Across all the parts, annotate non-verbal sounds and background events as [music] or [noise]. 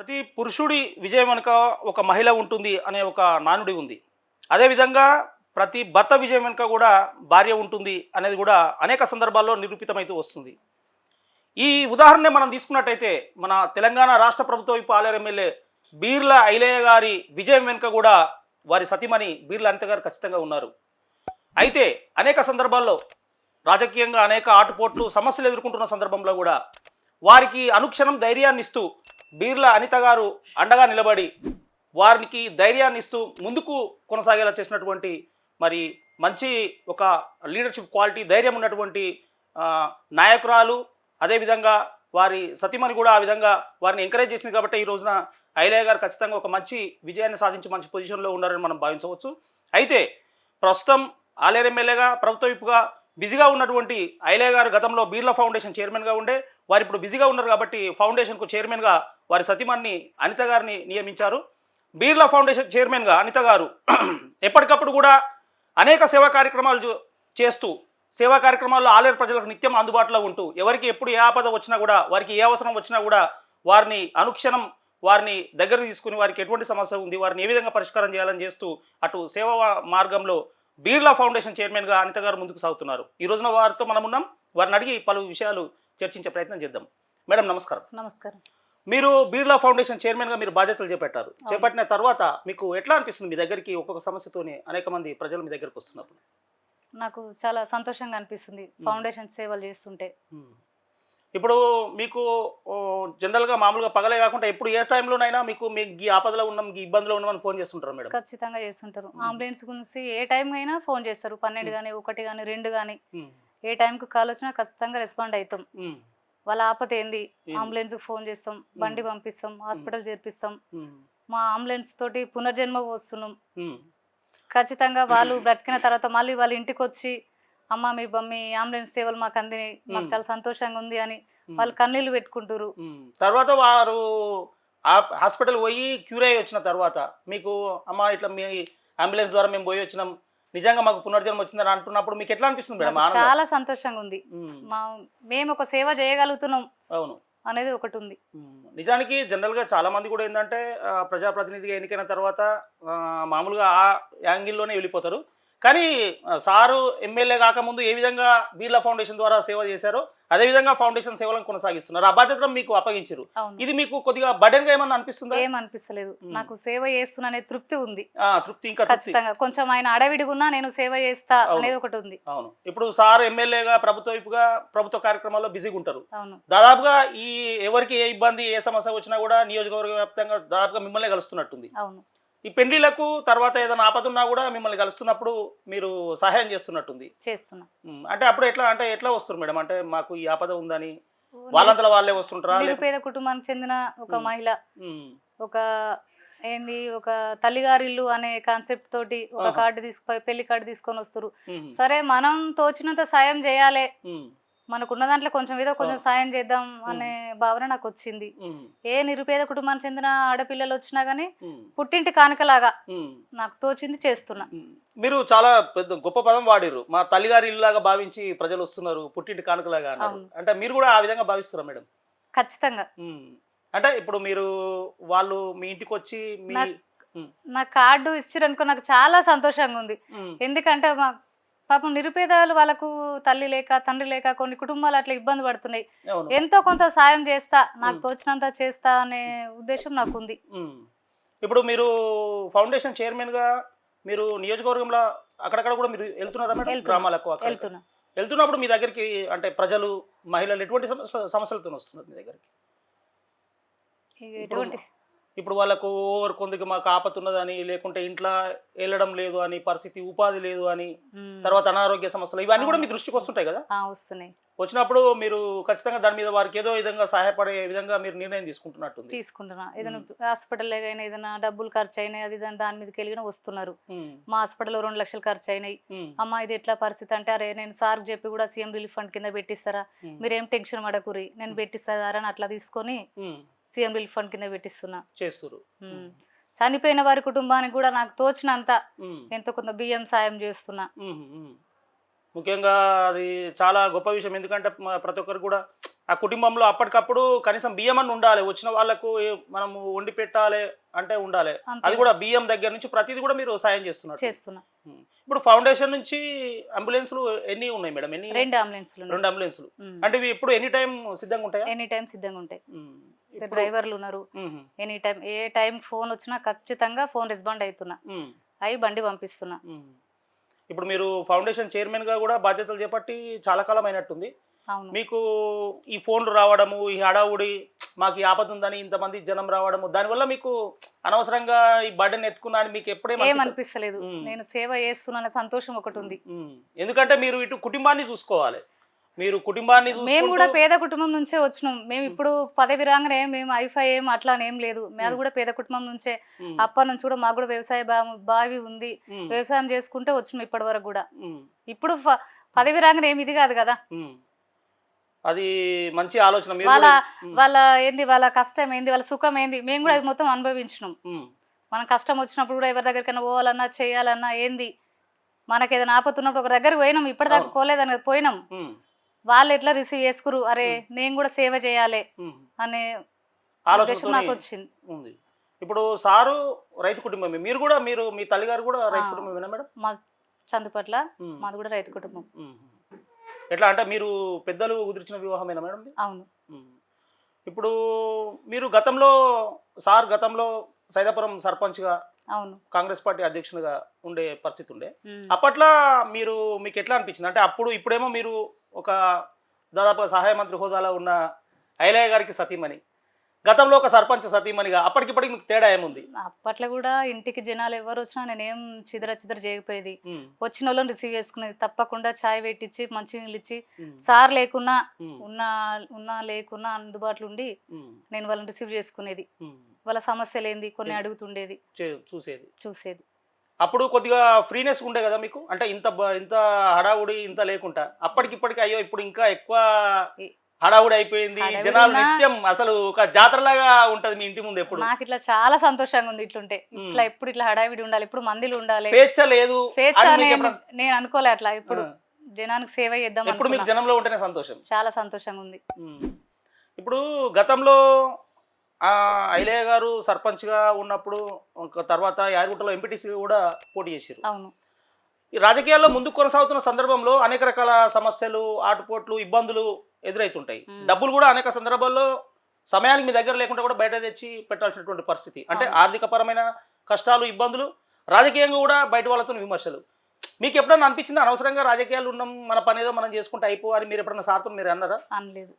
ప్రతి పురుషుడి విజయం వెనుక ఒక మహిళ ఉంటుంది అనే ఒక నానుడి ఉంది. అదేవిధంగా ప్రతి భర్త విజయం వెనుక కూడా భార్య ఉంటుంది అనేది కూడా అనేక సందర్భాల్లో నిరూపితమైతే వస్తుంది. ఈ ఉదాహరణ మనం తీసుకున్నట్టయితే మన తెలంగాణ రాష్ట్ర ప్రభుత్వ ఇప్పుడు ఆలేరు ఎమ్మెల్యే బీర్ల ఐలయ్య గారి విజయం వెనుక కూడా వారి సతీమణి బీర్ల అనిత గారు ఖచ్చితంగా ఉన్నారు. అయితే అనేక సందర్భాల్లో రాజకీయంగా అనేక ఆటుపోట్లు సమస్యలు ఎదుర్కొంటున్న సందర్భంలో కూడా వారికి అనుక్షణం ధైర్యాన్ని ఇస్తూ బీర్ల అనిత గారు అండగా నిలబడి వారికి ధైర్యాన్ని ఇస్తూ ముందుకు కొనసాగేలా చేసినటువంటి మరి మంచి ఒక లీడర్షిప్ క్వాలిటీ ధైర్యం ఉన్నటువంటి నాయకురాలు. అదేవిధంగా వారి సతీమణి కూడా ఆ విధంగా వారిని ఎంకరేజ్ చేసింది కాబట్టి ఈ రోజున ఐలయ్య గారు ఖచ్చితంగా ఒక మంచి విజయాన్ని సాధించి మంచి పొజిషన్లో ఉన్నారని మనం భావించవచ్చు. అయితే ప్రస్తుతం ఆలేరు ఎమ్మెల్యేగా ప్రభుత్వ విప్పుగా బిజీగా ఉన్నటువంటి ఐలయ్య గారు గతంలో బీర్లా ఫౌండేషన్ చైర్మన్గా ఉండే వారు ఇప్పుడు బిజీగా ఉన్నారు కాబట్టి ఫౌండేషన్కు చైర్మన్గా వారి సతీమణిని అనిత గారిని నియమించారు. బీర్లా ఫౌండేషన్ చైర్మన్గా అనిత గారు [clears throat] ఎప్పటికప్పుడు కూడా అనేక సేవా కార్యక్రమాలు చేస్తూ సేవా కార్యక్రమాల్లో ఆలేరు ప్రజలకు నిత్యం అందుబాటులో ఉంటూ ఎవరికి ఎప్పుడు ఏ ఆపద వచ్చినా కూడా వారికి ఏ అవసరం వచ్చినా కూడా వారిని అనుక్షణం వారిని దగ్గర తీసుకుని వారికి ఎటువంటి సమస్య ఉంది వారిని ఏ విధంగా పరిష్కారం చేయాలని చేస్తూ అటు సేవా మార్గంలో బీర్లా ఫౌండేషన్ చైర్మన్గా అనిత గారు ముందుకు సాగుతున్నారు. ఈ రోజున వారితో మనం ఉన్నాం వారిని అడిగి పలు విషయాలు చర్చించే ప్రయత్నం చేద్దాం. మేడం నమస్కారం. నమస్కారం. మీరు బీర్లా ఫౌండేషన్ చైర్మన్గా మీరు బాధ్యతలు చేపట్టారు. చేపట్టిన తర్వాత మీకు ఎట్లా అనిపిస్తుంది మీ దగ్గరికి ఒక్కొక్క సమస్యతోనే అనేక మంది ప్రజలు మీ దగ్గరకు వస్తున్నప్పుడు? నాకు చాలా సంతోషంగా అనిపిస్తుంది ఫౌండేషన్ సేవలు చేస్తుంటే. ఇప్పుడు మీకు జనరల్గా మామూలుగా పగలే కాకుండా ఎప్పుడు ఏ టైంలోనైనా మీకు మీకు ఈ ఆపదలో ఉన్నాం ఈ ఇబ్బందిలో ఉన్నామని ఫోన్ చేస్తుంటారు మేడం. ఖచ్చితంగా చేస్తుంటారు. అంబులెన్స్ గురించి ఏ టైం అయినా ఫోన్ చేస్తారు. పన్నెండు కానీ ఒకటి కానీ రెండు కానీ. ఏ టైంకి కాల్ వచ్చినా ఖచ్చితంగా రెస్పాండ్ అవుతాం. వాళ్ళ ఆపద ఏంది? అంబులెన్స్ ఫోన్ చేస్తాం బండి పంపిస్తాం హాస్పిటల్ చేర్పిస్తాం. మా అంబులెన్స్ తోటి పునర్జన్మ వస్తున్నాం మ్మ్. ఖచ్చితంగా వాళ్ళు బ్రతికిన తర్వాత మళ్ళీ వాళ్ళ ఇంటికి వచ్చి అమ్మ మీ మీ అంబులెన్స్ సేవలు మాకు అందినాయి మాకు. చాలా సంతోషంగా ఉంది అని వాళ్ళు కన్నీళ్ళు పెట్టుకుంటారు. తర్వాత వారు హాస్పిటల్ పోయి క్యూర్ అయ్యి వచ్చిన తర్వాత మీకు అమ్మ ఇట్లా మీ అంబులెన్స్ ద్వారా మేము పోయి వచ్చినాం నిజంగా మాకు పునర్జన్మ వచ్చిందని అంటున్నప్పుడు మీకు ఎట్లా అనిపిస్తుంది మేడం? చాలా సంతోషంగా ఉంది మ్మ్. మా మేము ఒక సేవ చేయగలుగుతున్నాం అవును. అనేది ఒకటి ఉంది. నిజానికి జనరల్గా చాలా మంది కూడా ఏంటంటే ప్రజాప్రతినిధిగా ఎన్నికైన తర్వాత మామూలుగా ఆ యాంగిల్లోనే వెళ్ళిపోతారు. కానీ సారు ఎమ్మెల్యే కాకముందు ఏ విధంగా బీర్లా ఫౌండేషన్ ద్వారా సేవ చేశారో అదే విధంగా ఫౌండేషన్ సేవలను కొనసాగిస్తున్నారు. ఆ బాధ్యతను మీకు అప్పగించారు ఇది మీకు కొద్దిగా బర్డెన్గా ఏమన్నా అనిపిస్తుందా? ఏం అనిపిస్తలేదు మ్మ్. నాకు సేవ చేస్తున్నా తృప్తి ఉంది. ఆ, తృప్తి ఇంకా ఖచ్చితంగా. కొంచెం ఆయన అడవిడిగున్నా నేను సేవ చేస్తా. అనేది ఒకటి ఉంది. అవును. ఇప్పుడు సార్ ఎమ్మెల్యేగా ప్రభుత్వ వైపుగా ప్రభుత్వ కార్యక్రమాల్లో బిజీగా ఉంటారు. అవును. దాదాపుగా ఈ ఎవరికి ఏ ఇబ్బంది ఏ సమస్య వచ్చినా కూడా నియోజకవర్గ వ్యాప్తంగా దాదాపుగా మిమ్మల్ని కలుస్తున్నట్టుంది. అవును. ఈ పెళ్ళిలకు తర్వాత ఏదైనా ఆపదున్నా కూడా మిమ్మల్ని కలుస్తున్నప్పుడు మీరు సహాయం చేస్తున్నట్టుంది. చేస్తున్నా. ఉమ్, అంటే అప్పుడు ఎట్లా అంటే ఎట్లా వస్తారు మేడం? అంటే మాకు ఈ ఆపద ఉందని వాళ్ళంతలో వాళ్ళే వస్తుంటారా? లేక- నిరుపేద కుటుంబానికి చెందిన ఒక. మహిళ ఉమ్, ఒక ఏంది ఒక తల్లిగారిల్లు అనే కాన్సెప్ట్ తోటి ఒక ఆహా. కార్డు తీసుకొని పెళ్ళి కార్డు తీసుకొని వస్తారు ఉమ్, సరే మనం తోచినంత సాయం చేయాలి. ఉమ్, మనకున్న దాంట్లో కొంచెం ఏదో కొంచెం. సాయం చేద్దాం అనే భావన నాకు వచ్చింది. ఏ నిరుపేద కుటుంబానికి చెందిన ఆడపిల్లలు వచ్చినా గానీ పుట్టింటి కానుకలాగా నాకు తోచింది చేస్తున్నా. మీరు చాలా పెద్ద గొప్ప పదం వాడిరు మా తల్లిగారి ఇల్లులాగా భావించి ప్రజలు వస్తున్నారు పుట్టింటి కానుకలాగా. అంటే మీరు కూడా ఆ విధంగా భావిస్తారా మేడం? ఖచ్చితంగా. అంటే ఇప్పుడు మీరు వాళ్ళు మీ ఇంటికి వచ్చి మీ నా కార్డు ఇచ్చిరనుకో నాకు చాలా సంతోషంగా ఉంది. ఎందుకంటే మా పాపం నిరుపేదలు వాళ్ళకు తల్లి లేక తండ్రి లేక కొన్ని కుటుంబాలు అట్లా ఇబ్బంది పడుతున్నాయి. ఎంతో కొంత సాయం చేస్తా నాకు. తోచినంత చేస్తా అనే ఉద్దేశం నాకు ఉంది. ఇప్పుడు మీరు ఫౌండేషన్ చైర్మన్గా మీరు నియోజకవర్గంలో అక్కడక్కడ కూడా మీరు వెళ్తున్నారా. గ్రామాలకు వెళ్తున్నా. వెళ్తున్నప్పుడు మీ దగ్గరికి అంటే ప్రజలు మహిళలు ఎటువంటి సమస్య సమస్యలతో వస్తున్నారు మీ దగ్గరికి? ఎటువంటి ఇప్పుడు వాళ్ళకు ఓవర్ కొందికి మాకు ఆపతున్నదని లేకుంటే ఇంట్లో వెళ్ళడం లేదు అని పరిస్థితి ఉపాధి లేదు అని. తర్వాత అనారోగ్య సమస్యలు ఇవన్నీ కూడా మీ. దృష్టికి వస్తుంటాయి కదా? వస్తున్నాయి. వచ్చినప్పుడు మీరు ఖచ్చితంగా దాని మీద వారికి ఏదో విధంగా సహాయపడే విధంగా మీరు నిర్ణయం తీసుకుంటున్నట్టుంది. తీసుకుంటున్నా. ఏదైనా హాస్పిటల్ అయినా ఏదైనా డబ్బులు ఖర్చు అయినాయి అది దాని మీదకి వెళ్ళిన వస్తున్నారు. మా హాస్పిటల్లో రెండు లక్షలు ఖర్చు అయినాయి. అమ్మ ఇది ఎట్లా పరిస్థితి అంటే అరే నేను సార్కి చెప్పి కూడా సీఎం రిలీఫ్ ఫండ్ కింద పెట్టిస్తారా? మీరేం టెన్షన్ పడకురి నేను పెట్టిస్తారా అని అట్లా తీసుకొని సీఎం రిలీఫ్ ఫండ్ కింద పెట్టిస్తున్నా. చేస్తురు. చనిపోయిన వారి కుటుంబానికి కూడా నాకు తోచినంత ఎంతో కొంత బియ్యం సాయం చేస్తున్నా. ముఖ్యంగా అది చాలా గొప్ప విషయం. ఎందుకంటే ప్రతి ఒక్కరు కూడా ఆ కుటుంబంలో అప్పటికప్పుడు కనీసం బియ్యం అని ఉండాలి. వచ్చిన వాళ్ళకు మనము వండి పెట్టాలి అంటే ఉండాలి. అది కూడా బియ్యం దగ్గర నుంచి ప్రతిదీ కూడా మీరు సాయం చేస్తున్నారు చేస్తున్నా. ఇప్పుడు ఫౌండేషన్ నుంచి అంబులెన్స్లు ఎన్ని ఉన్నాయి మేడం? ఎన్ని? రెండు అంబులెన్స్లు రెండు అంబులెన్స్లు. అంటే ఇవి ఇప్పుడు ఎనీ టైం సిద్ధంగా ఉంటాయా? ఎనీ టైం సిద్ధంగా ఉంటాయి. డ్రైవర్లు ఉన్నారు. ఎనీ టైం ఏ టైం ఫోన్ వచ్చినా ఖచ్చితంగా ఫోన్ రెస్పాండ్ అవుతున్నా. అవి బండి పంపిస్తున్నా. ఇప్పుడు మీరు ఫౌండేషన్ చైర్మన్గా కూడా బాధ్యతలు చేపట్టి చాలా కాలం అయినట్టుంది మీకు ఈ ఫోన్లు రావడము ఈ హడావుడి మాకు ఈ ఆపద ఉందని ఇంతమంది జనం రావడము దానివల్ల మీకు అనవసరంగా ఈ బర్డెన్ ఎత్తుకున్నా మీకు ఎప్పుడేం? అనిపిస్తలేదు. నేను సేవ చేస్తున్నా సంతోషం ఒకటి ఉంది. ఎందుకంటే మీరు ఇటు కుటుంబాన్ని చూసుకోవాలి మీరు కుటుంబాన్ని మేము కూడా పేద కుటుంబం నుంచే వచ్చినాం మేము ఇప్పుడు పదవి రాగానే మేము ఐఫై ఏం అట్లా ఏం లేదు మాది కూడా పేద కుటుంబం నుంచే ఉమ్. అప్పటి నుంచి కూడా మాకు కూడా వ్యవసాయ బావి ఉంది. వ్యవసాయం చేసుకుంటే వచ్చినాం ఇప్పటి వరకు కూడా. ఇప్పుడు పదవి రాగానే ఏమి ఇది కాదు కదా. అది మంచి ఆలోచన వాళ్ళ. వాళ్ళ ఏంది వాళ్ళ కష్టం ఏంది వాళ్ళ సుఖం ఏంది మేము కూడా అది మొత్తం అనుభవించినాం. మనం కష్టం వచ్చినప్పుడు కూడా ఎవరి దగ్గరికైనా పోవాలన్నా చేయాలన్నా ఏంది మనకి ఏదైనా ఆపతున్నప్పుడు ఒక దగ్గర పోయినాం ఇప్పటిదాకా. పోలేదని పోయినాం. వాళ్ళు ఎట్లా రిసీవ్ చేసుకురు అరే నేను కూడా సేవ చేయాలి. అనే ఆలోచనతోని నాకు వచ్చింది ఉంది ఇప్పుడు సారు రైతు కుటుంబమే మీరు కూడా మీరు మీ తల్లిగారు కూడా రైతు. కుటుంబమేనా మేడం మా చందుపట్ల. మాది కూడా రైతు కుటుంబం. ఎట్లా అంటే మీరు పెద్దలు కుదిర్చిన వివాహమేనా మేడం? అవును. ఇప్పుడు మీరు గతంలో సార్ గతంలో సైదాపురం సర్పంచ్గా అవును. కాంగ్రెస్ పార్టీ అధ్యక్షునిగా ఉండే పరిస్థితి ఉండే. అప్పట్లో మీరు మీకు ఎట్లా అనిపించింది? అంటే అప్పుడు ఇప్పుడేమో మీరు ఒక దాదాపు సహాయ మంత్రి హోదాలో ఉన్న ఐలయ్య గారికి సతీమణి. గతంలో ఒక సర్పంచ్ సతీమణిగా అప్పటికిప్పటికి మీకు తేడా ఏముంది? అప్పట్లో కూడా ఇంటికి జనాలు ఎవరు వచ్చినా నేనేం చిదర చిదర చేయకపోయేది. వచ్చిన వాళ్ళని రిసీవ్ చేసుకునేది. తప్పకుండా చాయ్ పెట్టించి మంచి నీళ్ళు ఇచ్చి సార్ లేకున్నా ఉన్నా ఉన్నా లేకున్నా అందుబాటులో ఉండి నేను వాళ్ళని రిసీవ్ చేసుకునేది. వాళ్ళ సమస్యలు ఏంది కొన్ని. అడుగుతుండేది. చూసేది. చూసేది. అప్పుడు కొద్దిగా ఫ్రీనెస్ ఉండే కదా మీకు? అంటే ఇంత ఇంత హడావుడి ఇంత లేకుండా. అప్పటికిప్పటికి అయ్యో ఇప్పుడు ఇంకా ఎక్కువ హడావుడి అయిపోయింది. జనాలు నిత్యం అసలు ఒక జాతరలాగా ఉంటది మీ ఇంటి ముందు ఎప్పుడు? నాకు ఇట్లా చాలా సంతోషంగా ఉంది ఇట్లుంటే. ఇట్లా ఎప్పుడు ఇట్లా హడావిడి ఉండాలి ఇప్పుడు మందిలు ఉండాలి. స్వేచ్ఛ లేదు స్వేచ్ఛ నేను అనుకోలే అట్లా. ఇప్పుడు. జనానికి సేవ చేద్దాం ఎప్పుడు మీకు. జనంలో ఉంటేనే సంతోషం? చాలా సంతోషంగా ఉంది. ఇప్పుడు గతంలో ఆ ఐలయ్య గారు సర్పంచ్గా ఉన్నప్పుడు ఒక తర్వాత యాదగుట్టలో ఎంపీటీసీ కూడా పోటీ చేశారు అవును. ఈ రాజకీయాల్లో ముందుకు కొనసాగుతున్న సందర్భంలో అనేక రకాల సమస్యలు ఆటుపోట్లు ఇబ్బందులు ఎదురవుతుంటాయి. డబ్బులు కూడా అనేక సందర్భాల్లో సమయానికి మీ దగ్గర లేకుండా కూడా బయట తెచ్చి పెట్టాల్సినటువంటి పరిస్థితి. అంటే అవును. ఆర్థిక పరమైన కష్టాలు ఇబ్బందులు రాజకీయంగా కూడా బయట వాళ్ళతో విమర్శలు. మీకు ఎప్పుడైనా అనిపించింది? అనవసరంగా రాజకీయాలు ఉన్నాం మన పని ఏదో మనం చేసుకుంటే అయిపో అని మీరు ఎప్పుడైనా సార్తో మీరు అన్నారా? అనలేదు.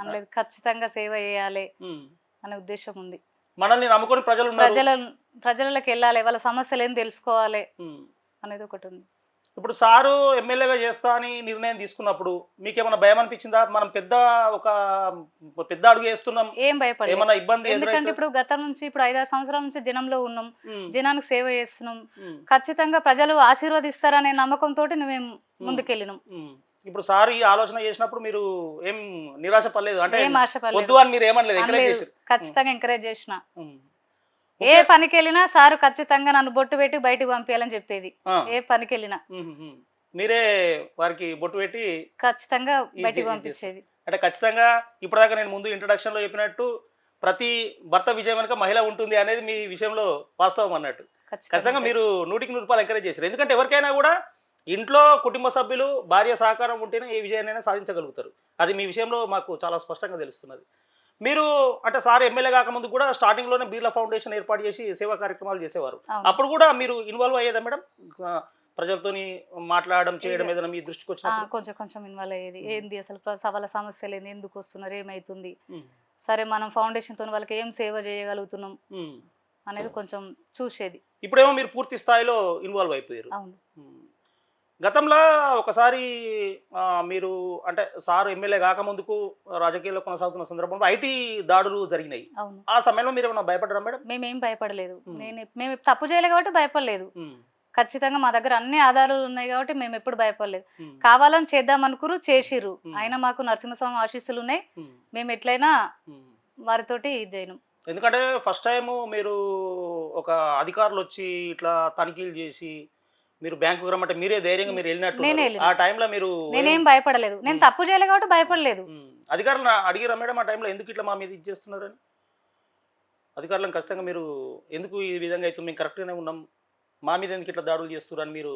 అనలేదు. ఖచ్చితంగా సేవ చేయాలి. అనే ఉద్దేశం ఉంది. మనల్ని నమ్ముకొని ప్రజలు ప్రజల ప్రజలకు వెళ్ళాలి. వాళ్ళ సమస్యలు ఏం తెలుసుకోవాలి. అనేది ఒకటి ఉంది. ఇప్పుడు సారు ఎమ్మెల్యేగా చేస్తా అని నిర్ణయం తీసుకున్నప్పుడు మీకేమైనా భయం అనిపించిందా? మనం పెద్ద ఒక పెద్ద అడుగు వేస్తున్నాం. ఏం భయపడలేదు. ఏమైనా ఇబ్బంది ఎందుకంటే ఇప్పుడు గతం నుంచి ఇప్పుడు ఐదారు సంవత్సరాల నుంచి జనంలో ఉన్నాం. జనానికి సేవ చేస్తున్నాం. ఖచ్చితంగా ప్రజలు ఆశీర్వదిస్తారనే నమ్మకంతో మేము. ముందుకెళ్ళినాం. ఇప్పుడు సార్ ఈ ఆలోచన చేసినప్పుడు మీరు ఏం నిరాశ పడలేదు? అంటే వద్దు అని మీరు ఏమనలేదు ఖచ్చితంగా ఎంకరేజ్ చేసిన. ఏ పనికి వెళ్ళినా సారు ఖచ్చితంగా నన్ను బొట్టు పెట్టి బయటకు పంపించాలని చెప్పేది. ఏ పనికి వెళ్ళినా. మీరే వారికి బొట్టు పెట్టి ఖచ్చితంగా బయటికి పంపించేది. అంటే ఖచ్చితంగా ఇప్పటిదాకా నేను ముందు introduction లో చెప్పినట్టు ప్రతి భర్త విజయం వెనుక మహిళ ఉంటుంది అనేది మీ విషయంలో వాస్తవం అన్నట్టు. ఖచ్చితంగా. మీరు నూటికి నూరు రూపాయలు ఎంకరేజ్ చేశారు. ఎందుకంటే ఎవరికైనా కూడా ఇంట్లో కుటుంబ సభ్యులు భార్య సహకారం ఉంటేనే ఏ విజయాన్నైనా సాధించగలుగుతారు. అది మీ విషయంలో మాకు చాలా స్పష్టంగా తెలుస్తున్నది. మీరు అంటే సార్ ఎమ్మెల్యే కాకముందు కూడా స్టార్టింగ్లోనే బీర్లా ఫౌండేషన్ ఏర్పాటు చేసి సేవా కార్యక్రమాలు చేసేవారు. అప్పుడు కూడా మీరు ఇన్వాల్వ్ అయ్యేదా మేడం? ప్రజలతోని మాట్లాడడం చేయడం ఏదైనా మీ దృష్టికి ఆ, వచ్చినప్పుడు? కొంచెం కొంచెం ఇన్వాల్వ్ అయ్యేది. ఏంది అసలు వాళ్ళ సమస్యలు ఏంది ఎందుకు వస్తున్నారు ఏమవుతుంది ఉమ్, సరే మనం ఫౌండేషన్తో వాళ్ళకి ఏం సేవ చేయగలుగుతున్నాం. అనేది కొంచెం చూసేది. ఇప్పుడేమో మీరు పూర్తి స్థాయిలో ఇన్వాల్వ్ అయిపోయారు. అవును. గతంలో ఒకసారి మీరు అంటే సార్ ఎమ్మెల్యే కాకముందుకు రాజకీయాల్లో కొనసాగుతున్న సందర్భంలో ఐటీ దాడులు జరిగినాయి. ఆ సమయంలో మీరు ఏమైనా భయపడ్డారా మేడం? మేమేం భయపడలేదు. నేను మేము తప్పు చేయలేదు కాబట్టి భయపడలేదు. ఖచ్చితంగా మా దగ్గర అన్ని ఆధారాలు ఉన్నాయి కాబట్టి మేము ఎప్పుడు భయపడలేదు. కావాలని చేద్దాం అనుకురు చేసిర్రు. ఉమ్. అయినా మాకు నరసింహస్వామి ఆశీస్సులు ఉన్నాయి. మేము. ఎట్లయినా. వారితోటి ఇది చేయను. ఎందుకంటే ఫస్ట్ టైం మీరు ఒక అధికారులు వచ్చి ఇట్లా తనిఖీలు చేసి మీరు బ్యాంకు రమ్మంటే మీరే ధైర్యంగా మీరు వెళ్ళినట్టు. ఆ టైంలో మీరు నేనేం భయపడలేదు. నేను తప్పు చేయలేదు కాబట్టి భయపడలేదు. ఉమ్, అధికారులను అడిగిరా మేడం ఆ టైంలో ఎందుకు ఇట్లా మా మీద ఇది చేస్తున్నారని? అధికారులను ఖచ్చితంగా మీరు ఎందుకు ఈ విధంగా అయితే మేము కరెక్ట్గానే ఉన్నాం. మా మీద ఎందుకు ఇట్లా దాడులు చేస్తున్నారని మీరు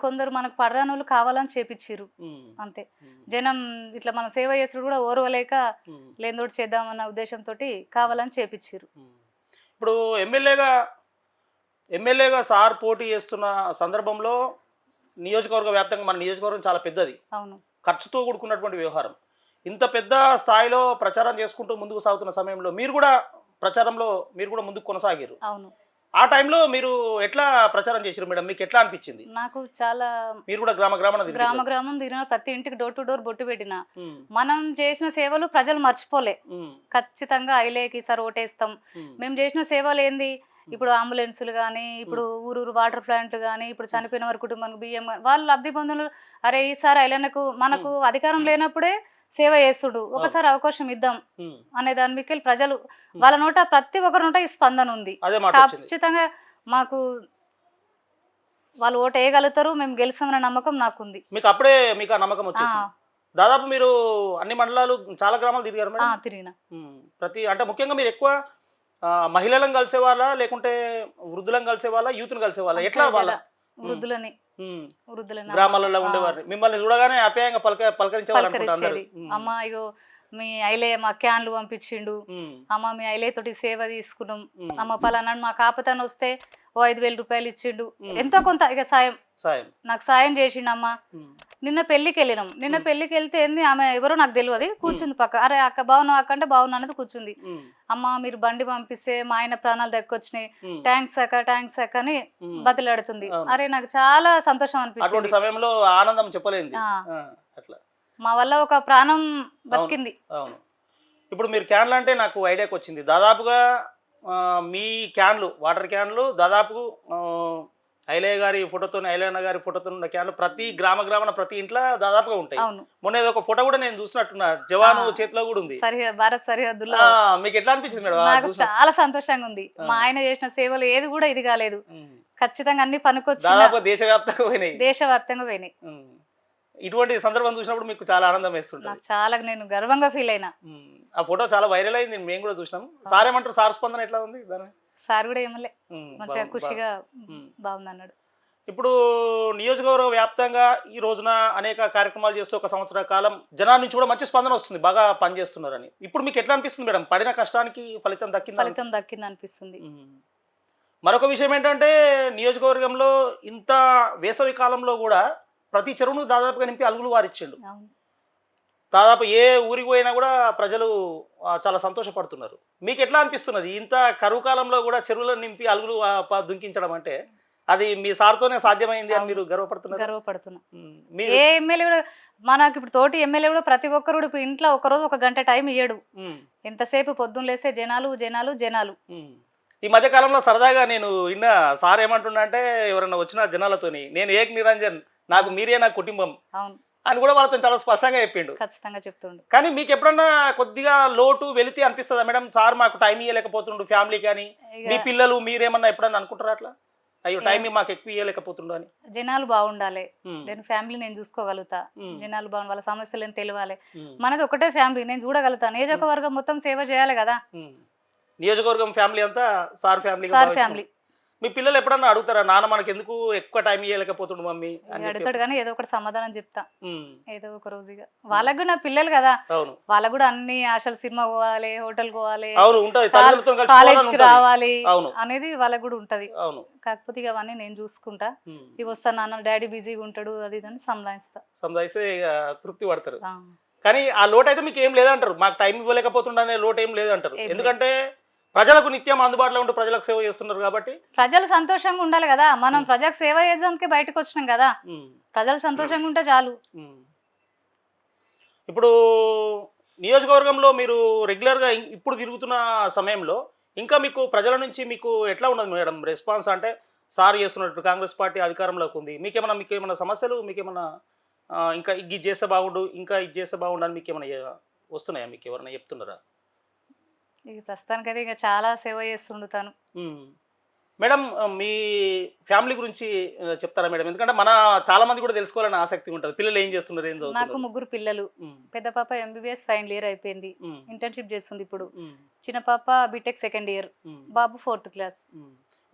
కొందరు మనకు పడరాని వాళ్ళు కావాలని చేపించారు అంతే. జనం ఇట్లా మనం సేవ చేసుడు కూడా ఓర్వలేక లేనిదోటి చేద్దామన్న ఉద్దేశంతో కావాలని చేపించారు. ఇప్పుడు ఎమ్మెల్యేగా ఎమ్మెల్యేగా సార్ పోటీ చేస్తున్న సందర్భంలో నియోజకవర్గ వ్యాప్తంగా మన నియోజకవర్గం చాలా పెద్దది. అవును. ఖర్చుతో కూడుకున్నటువంటి వ్యవహారం. ఇంత పెద్ద స్థాయిలో ప్రచారం చేసుకుంటూ ముందుకు సాగుతున్న సమయంలో మీరు కూడా ప్రచారంలో మీరు కూడా ముందుకు కొనసాగారు. అవును. ఆ టైంలో మీరు ఎట్లా ప్రచారం చేశారు మేడం? మీకు ఎట్లా అనిపించింది? నాకు చాలా మీరు కూడా గ్రామ తిరిగారు. గ్రామ గ్రామం తిరిగిన ప్రతి ఇంటికి డోర్ టు డోర్ బొట్టు పెట్టిన. మనం చేసిన సేవలు ప్రజలు మర్చిపోలే. ఖచ్చితంగా ఐలేకి సార్ ఓటేస్తాం. మేము చేసిన సేవలు ఏంది? ఇప్పుడు అంబులెన్సులు కానీ ఇప్పుడు ఊరూరు వాటర్ ప్లాంట్ కానీ ఇప్పుడు చనిపోయిన వారి కుటుంబానికి బియ్యం వాళ్ళు లబ్ధి పొందులు అరే ఈసారి ఐలన్నకు మనకు అధికారం లేనప్పుడే సేవ చేస్తుడు. ఒకసారి అవకాశం ఇద్దాం. అనే దాని మీకు ప్రజలు వాళ్ళ నోట ప్రతి ఒక్కరి నోట ఈ స్పందన ఉంది. వచ్చింది. ఖచ్చితంగా మాకు వాళ్ళు ఓటు వేయగలుగుతారు మేము గెలుస్తామనే నమ్మకం నాకుంది. మీకు అప్పుడే మీకు ఆ నమ్మకం ఆ, వచ్చేసింది దాదాపు మీరు అన్ని మండలాలు చాలా గ్రామాలు తిరిగారు తిరిగిన. ప్రతి అంటే ముఖ్యంగా మీరు ఎక్కువ మహిళలను కలిసే వాళ్ళ లేకుంటే వృద్ధులను కలిసే వాళ్ళ యూత్ని కలిసే వాళ్ళ ఎట్లా వాళ్ళ? వృద్ధులని. వృద్ధులని. గ్రామాలలో ఉండేవారు మిమ్మల్ని చూడగానే ఆప్యాయంగా పలక పలకరించే వాళ్ళు అమ్మ ఇగో మీ ఐలే మా క్యాన్లు పంపించిండు. అమ్మ మీ ఐలే తోటి సేవ తీసుకున్నాం. అమ్మ పలానా మా కాపుతాను వస్తే ఓ ఐదు వేల రూపాయలు ఇచ్చిండు. ఎంతో కొంత ఇక సాయం. సాయం. నాకు సాయం చేసిండు అమ్మ నిన్న పెళ్ళికి వెళ్ళినాం. నిన్న. పెళ్ళికి వెళ్తే ఏంది? ఆమె ఎవరో నాకు తెలియదు కూర్చుంది పక్క. అరే అక్క బాగున్నావు అక్క అంటే బాగున్నా అనేది కూర్చుంది. అమ్మ మీరు బండి పంపిస్తే మా ఆయన ప్రాణాలు దక్కొచ్చినాయి. ట్యాంక్స్ అక్క ట్యాంక్స్ అక్క అని. బతిలాడుతుంది. అరే నాకు చాలా సంతోషం అనిపించింది. సమయంలో ఆనందం చెప్పలేంది అట్లా. మా వల్ల ఒక ప్రాణం బతికింది. అవును ఇప్పుడు మీరు క్యాన్లు అంటే నాకు ఐడియాకి వచ్చింది. దాదాపుగా ఆ, మీ క్యాన్లు వాటర్ క్యాన్లు దాదాపు ఆ, ఐలయ్య గారి ఫోటోతో ఐలయ్య గారి ఫోటోతో ఉన్న క్యాన్లు ప్రతి గ్రామ గ్రామాన ప్రతి ఇంట్లో దాదాపుగా ఉంటాయి. అవును. మొన్న ఏదో ఒక ఫోటో కూడా నేను చూసినట్టున్నా. జవాను ఆ. చేతిలో కూడా ఉంది. సరిహద్దు భారత్ సరిహద్దులో ఆ, మీకు ఎట్లా అనిపించింది మేడం? ఆ నాకు చూసిన- చాలా సంతోషంగా ఉంది. ఆ. మా ఆయన చేసిన సేవలు ఏది కూడా ఇది కాలేదు. ఉమ్. ఖచ్చితంగా అన్ని పనికొచ్చి దాదాపు దేశవ్యాప్తంగా పోయినాయి. దేశవ్యాప్తంగా పోయినాయి. ఉమ్. ఇటువంటి సందర్భం చూసినప్పుడు మీకు చాలా ఆనందం వేస్తుంటుంది. చాలా నేను గర్వంగా ఫీల్ అయినా. ఆ ఫోటో చాలా వైరల్ అయింది మేము కూడా చూసినాం సార్ ఏమంటారు? సార్ స్పందన ఎట్లా ఉంది దాని? సార్ కూడా ఏమలే మంచిగా ఖుషిగా. బాగుంది అన్నాడు ఇప్పుడు నియోజకవర్గ వ్యాప్తంగా ఈ రోజున అనేక కార్యక్రమాలు చేస్తూ ఒక సంవత్సర కాలం జనాల నుంచి కూడా మంచి స్పందన వస్తుంది బాగా పనిచేస్తున్నారని. ఇప్పుడు మీకు ఎట్లా అనిపిస్తుంది మేడం? పడిన కష్టానికి ఫలితం దక్కిందా? ఫలితం దక్కింది అనిపిస్తుంది. మరొక విషయం ఏంటంటే నియోజకవర్గంలో ఇంత వేసవి కాలంలో కూడా ప్రతి చెరువును దాదాపుగా నింపి అలుగులు వారిచ్చిండు. దాదాపు ఏ ఊరికి పోయినా కూడా ప్రజలు చాలా సంతోషపడుతున్నారు. మీకు ఎట్లా అనిపిస్తున్నది? ఇంత కరువు కాలంలో కూడా చెరువులను నింపి అలుగులు దుంకించడం అంటే అది మీ సార్తోనే సాధ్యమైంది అని మీరు గర్వపడుతున్నారు? గర్వపడుతున్నా. ఏ ఎమ్మెల్యే కూడా మనకి ఇప్పుడు తోటి ఎమ్మెల్యే కూడా ప్రతి ఒక్కరు ఇప్పుడు ఇంట్లో ఒక రోజు ఒక గంట టైం ఇయ్యడు. ఎంతసేపు పొద్దున్న లేస్తే జనాలు జనాలు జనాలు. ఈ మధ్య కాలంలో సరదాగా నేను విన్న సార్ ఏమంటున్నా అంటే ఎవరైనా వచ్చిన జనాలతోని నేను ఏక్ నిరంజన్ నాకు మీరే నా కుటుంబం అవును. అని కూడా వాళ్ళతో చాలా స్పష్టంగా చెప్పిండు. ఖచ్చితంగా చెప్తుండు. కానీ మీకు ఎప్పుడన్నా కొద్దిగా లోటు వెళితే అనిపిస్తుందా మేడం? సార్ మాకు టైం ఇవ్వలేకపోతుండు ఫ్యామిలీ కానీ మీ పిల్లలు మీరేమన్నా ఎప్పుడన్నా అనుకుంటారా అట్లా? అయ్యో టైం మాకు ఎక్కువ ఇవ్వలేకపోతుండు అని. జనాలు బాగుండాలి. నేను ఫ్యామిలీ నేను చూసుకోగలుగుతా. జనాలు బాగుండాలి వాళ్ళ సమస్యలు ఏం తెలియాలి. మనది ఒకటే ఫ్యామిలీ నేను చూడగలుగుతాను నియోజకవర్గం మొత్తం సేవ చేయాలి కదా. నియోజకవర్గం ఫ్యామిలీ అంతా సార్ ఫ్యామిలీ సార్ ఫ్యామిలీ. మీ పిల్లలు ఎప్పుడన్నా అడుగుతారా నాన్న మనకి ఎందుకు ఎక్కువ టైం ఇవ్వలేకపోతుండు మమ్మీ? అని అడుగుతాడు కానీ ఏదో ఒకటి సమాధానం చెప్తా. ఏదో ఒక రోజుగా వాళ్ళకు కూడా నా పిల్లలు కదా. వాళ్ళకు కూడా అన్ని ఆశలు సినిమా పోవాలి హోటల్ పోవాలి అవును ఉంటది తల్లిదండ్రులతో కలిసి పోవాలని కాలేజ్కి ఉంటది. రావాలి అవును. అనేది వాళ్ళకు కూడా ఉంటది. అవును. కాకపోతే ఇక అవన్నీ నేను చూసుకుంటా. ఇవి వస్తాను నాన్న డాడీ బిజీగా ఉంటాడు అది ఇది అని సంలాయిస్తా సంపాదిస్తే ఇక తృప్తి పడతారు. కానీ ఆ లోటు అయితే మీకు ఏం లేదంటారు. మాకు టైం ఇవ్వలేకపోతుండనే లోటు ఏం లేదంటారు. ఎందుకంటే ప్రజలకు నిత్యం అందుబాటులో ఉంటూ ప్రజలకు సేవ చేస్తున్నారు కాబట్టి ప్రజలు సంతోషంగా ఉండాలి కదా. మనం ప్రజలకు సేవ చేసేందుకే బయటకు వచ్చినాం కదా. ప్రజలు సంతోషంగా ఉంటే చాలు. ఇప్పుడు నియోజకవర్గంలో మీరు రెగ్యులర్గా ఇప్పుడు తిరుగుతున్న సమయంలో ఇంకా మీకు ప్రజల నుంచి మీకు ఎట్లా ఉన్నది మేడం? రెస్పాన్స్ అంటే సార్ చేస్తున్నట్టు కాంగ్రెస్ పార్టీ అధికారంలోకి ఉంది. మీకేమన్నా మీకు ఏమైనా సమస్యలు? మీకేమన్నా ఆ, ఇంకా ఇది చేస్తే బాగుండు ఇంకా ఇది చేస్తే బాగుండు అని మీకు ఏమైనా వస్తున్నాయా? మీకు ఎవరైనా చెప్తున్నారా? ఇక ప్రస్తుతానికైతే ఇక చాలా సేవ చేస్తుండుతాను. మేడం మీ ఫ్యామిలీ గురించి చెప్తారా మేడం? ఎందుకంటే మన చాలా మంది కూడా తెలుసుకోవాలని ఆసక్తి ఉంటుంది. పిల్లలు ఏం చేస్తున్నారు ఏం నాకు ముగ్గురు పిల్లలు. పెద్ద పాప ఎంబీబీఎస్ ఫైనల్ ఇయర్ అయిపోయింది. ఇంటర్న్షిప్ చేస్తుంది ఇప్పుడు. చిన్న పాప బీటెక్ సెకండ్ ఇయర్ బాబు ఫోర్త్ క్లాస్.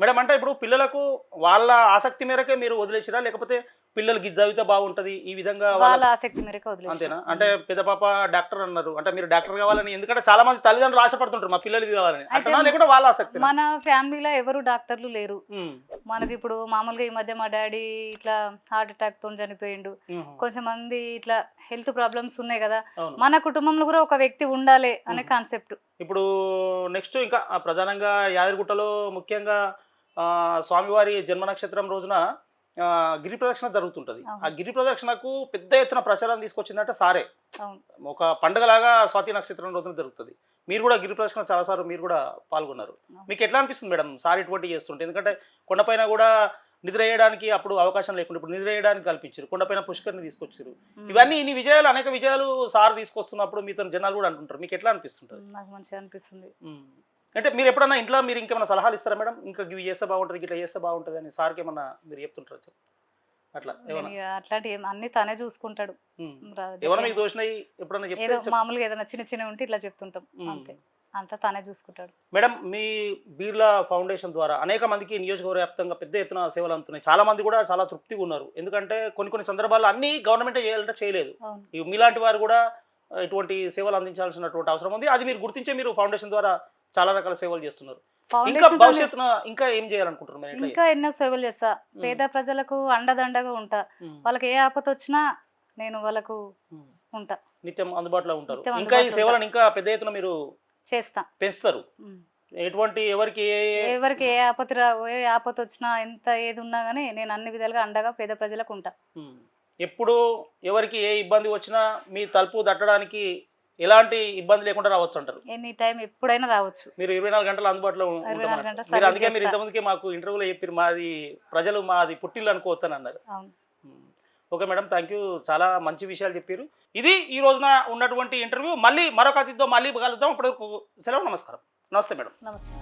మేడం అంటే ఇప్పుడు పిల్లలకు వాళ్ళ ఆసక్తి మేరకే మీరు వదిలేసిరా? లేకపోతే పిల్లలకి చదివితే బాగుంటది ఈ విధంగా వాళ్ళ ఆసక్తి మేరకు. అంతేనా? అంటే పెద్ద పాప డాక్టర్ అన్నారు. అంటే మీరు డాక్టర్ కావాలని ఎందుకంటే చాలా మంది తల్లిదండ్రులు ఆశపడుతుంటారు మా పిల్లలు ఇది కావాలని అంటనా లేకుండా వాళ్ళ ఆసక్తి మన ఫ్యామిలీలో ఎవరు డాక్టర్లు లేరు. మనకి ఇప్పుడు మామూలుగా ఈ మధ్య మా డాడీ ఇట్లా హార్ట్ అటాక్తో చనిపోయిండు. కొంచెం మంది ఇట్లా హెల్త్ ప్రాబ్లమ్స్ ఉన్నాయి కదా. మన కుటుంబంలో కూడా ఒక వ్యక్తి ఉండాలి అనే కాన్సెప్ట్. ఇప్పుడు నెక్స్ట్ ఇంకా ప్రధానంగా యాదగిరిగుట్టలో ముఖ్యంగా ఆ, స్వామివారి జన్మ నక్షత్రం రోజున గిరి ప్రదక్షిణ జరుగుతుంటది. ఆ గిరి ప్రదక్షిణకు పెద్ద ఎత్తున ప్రచారం తీసుకొచ్చిందంటే సారే. ఒక పండుగలాగా స్వాతి నక్షత్రం రోజున జరుగుతుంది. మీరు కూడా గిరి ప్రదక్షిణ చాలాసార్లు మీరు కూడా పాల్గొన్నారు. మీకు ఎట్లా అనిపిస్తుంది మేడం సార్ ఇటువంటి చేస్తుంటే? ఎందుకంటే కొండపైన కూడా నిద్ర వేయడానికి అప్పుడు అవకాశం లేకుండా ఇప్పుడు నిద్ర వేయడానికి కల్పించారు. కొండపైన పుష్కర్ని తీసుకొచ్చారు. ఇవన్నీ ఇన్ని విజయాలు అనేక విజయాలు సార్ తీసుకొస్తున్నప్పుడు మీతో జనాలు కూడా అంటుంటారు. మీకు ఎట్లా అనిపిస్తుంటుంది? నాకు మంచిగా అనిపిస్తుంది. అంటే మీరు ఎప్పుడన్నా ఇంట్లో మీరు ఇంకేమైనా సలహాలు ఇస్తారా మేడం? ఇంకా ఇవి చేస్తే బాగుంటుంది ఇట్లా చేస్తే బాగుంటుంది అని సార్కి ఏమన్నా మీరు చెప్తుంటారు. అట్లా అట్లాంటి అన్ని తనే చూసుకుంటాడు. ఏమన్నా మీకు దోషినాయి ఎప్పుడన్నా చెప్తే ఏదో చెప్పు. మామూలుగా ఏదైనా చిన్న చిన్న ఉంటే ఇట్లా చెప్తుంటాం. అంతే. అంతా తనే చూసుకుంటాడు. మేడం మీ బీర్లా ఫౌండేషన్ ద్వారా అనేక మందికి నియోజకవర్గ పెద్ద ఎత్తున సేవలు అందుతున్నాయి. చాలా మంది కూడా చాలా తృప్తిగా ఉన్నారు. ఎందుకంటే కొన్ని కొన్ని సందర్భాల్లో అన్ని గవర్నమెంటే చేయాలంటే చేయలేదు. మీలాంటి వారు కూడా ఇటువంటి సేవలు అందించాల్సినటువంటి అవసరం ఉంది. అది మీరు గుర్తించే మీరు ఫౌండేషన్ ద్వారా చాలా రకాల సేవలు చేస్తున్నారు. ఇంకా భవిష్యత్తున ఇంకా ఏం చేయాలనుకుంటున్నారు ఇంకా ఎన్నో సేవలు చేస్తా. పేద ప్రజలకు అండదండగా ఉంటా. మ్మ్. వాళ్ళకి ఏ ఆపద వచ్చినా నేను వాళ్ళకు మ్మ్. ఉంటా. నిత్యం అందుబాటులో ఉంటారు. ఇంకా ఈ సేవలను ఇంకా పెద్ద ఎత్తున మీరు చేస్తా. పెంచుతారు. ఎటువంటి ఎవరికి ఎవరికి ఏ ఆపత్తి రా ఏ ఆపద వచ్చినా ఎంత ఏది ఉన్నా కానీ నేను అన్ని విధాలుగా అండగా పేద ప్రజలకు ఉంటా. ఎప్పుడు ఎవరికి ఏ ఇబ్బంది వచ్చినా మీ తలుపు తట్టడానికి ఎలాంటి ఇబ్బంది లేకుండా రావచ్చు అంటారు? ఎనీ టైం ఎప్పుడైనా రావచ్చు. మీరు ఇరవై నాలుగు గంటలు అందుబాటులో మీరు అందుకే మీరు ఇంతమందికి మాకు ఇంటర్వ్యూలో చెప్పారు మాది ప్రజలు మాది పుట్టిల్లు అనుకోవచ్చు అని అన్నారు. ఓకే మేడం థ్యాంక్ యూ చాలా మంచి విషయాలు చెప్పారు. ఇది ఈ రోజున ఉన్నటువంటి ఇంటర్వ్యూ. మళ్ళీ మరొక అతిథితో మళ్ళీ కలుద్దాం. ఇప్పుడు సెలవు నమస్కారం. నమస్తే మేడం. నమస్తే.